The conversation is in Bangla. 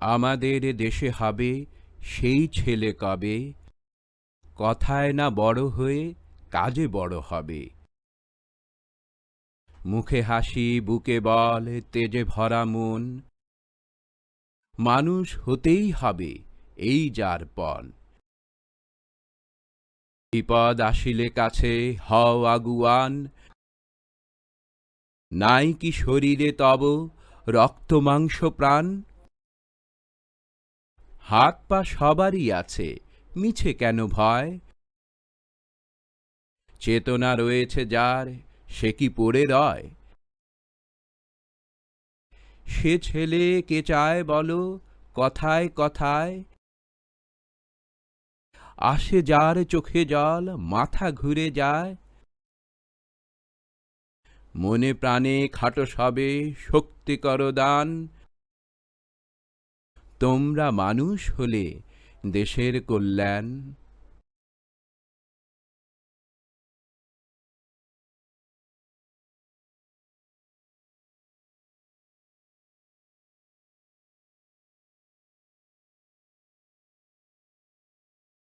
আমাদের দেশে হবে, সেই ছেলে কবে? কথায় না বড় হয়ে কাজে বড় হবে। মুখে হাসি, বুকে বল, তেজে ভরা মন। মানুষ হতেই হবে, এই যার পণ। বিপদ আসিলে কাছে হও আগুয়ান। নাই কি শরীরে তব রক্ত মাংস প্রাণ? হাত পা সবারই আছে। মিছে কেন ভয়? চেতনা রয়েছে যার, সে কি পড়ে রয়? সে ছেলে কে চায় বলো, কথায় কথায়? আসে যার চোখে জল, মাথা ঘুরে যায়। মনে প্রাণে খাটো সবে, শক্তি করো দান। তোমরা মানুষ হলে দেশের কল্যাণ